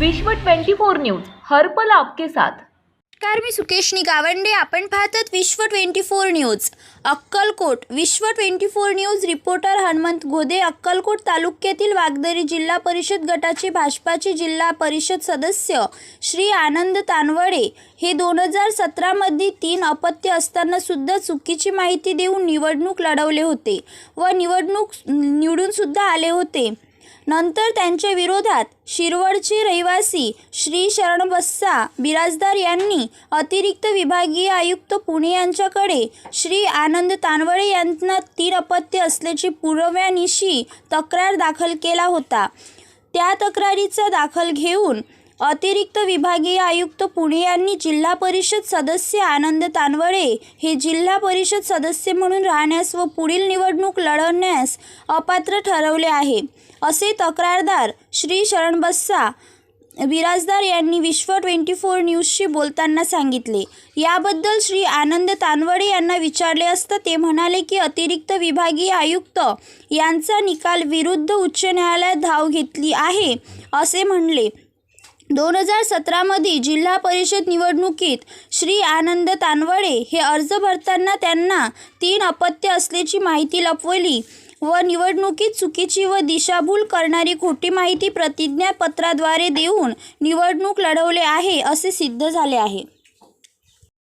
विश्व 24 न्यूज हर पल आपके साथ. नमस्कार मी सुकेशनी गावंडे आपण पाहतात विश्व twenty four news. Akkalkot Vishwa twenty four news reporter Hanumant Gode Akkalkot तालुक्यातील वागदरी जिल्हा परिषद गटाचे भाजपाचे जिल्हा परिषद सदस्य श्री आनंद तानवडे हे दोन हजार सतरामध्ये तीन अपत्य असताना सुद्धा चुकीची माहिती देऊन निवडणूक लढवले होते व निवडणूक निवडूनसुद्धा आले होते. नंतर त्यांच्या विरोधात शिरवडचे रहिवासी श्री शरणबस्सा बिराजदार यांनी अतिरिक्त विभागीय आयुक्त पुणे यांच्याकडे श्री आनंद तानवडे यांना तीन अपत्य असल्याची पुरव्यानिशी तक्रार दाखल केला होता. त्या तक्रारीचा दाखल घेऊन अतिरिक्त विभागीय आयुक्त पुणे यांनी जिल्हा परिषद सदस्य आनंद तानवडे हे जिल्हा परिषद सदस्य म्हणून राहण्यास व पुढील निवडणूक लढवण्यास अपात्र ठरवले आहे. असे तक्रारदार श्री शरणबस्सा बिराजदार यांनी विश्व ट्वेंटी फोर न्यूजशी बोलताना सांगितले. याबद्दल श्री आनंद तानवडे यांना विचारले असता ते म्हणाले की अतिरिक्त विभागीय आयुक्त यांचा निकाल विरुद्ध उच्च न्यायालयात धाव घेतली आहे असे म्हणले. दोन हजार सतरामध्ये जिल्हा परिषद निवडणुकीत श्री आनंद तानवडे हे अर्ज भरताना त्यांना तीन अपत्य असल्याची माहिती लपवली व निवडणुकीत चुकीची व दिशाभूल करणारी खोटी माहिती प्रतिज्ञापत्राद्वारे देऊन निवडणूक लढवले आहे असे सिद्ध झाले आहे.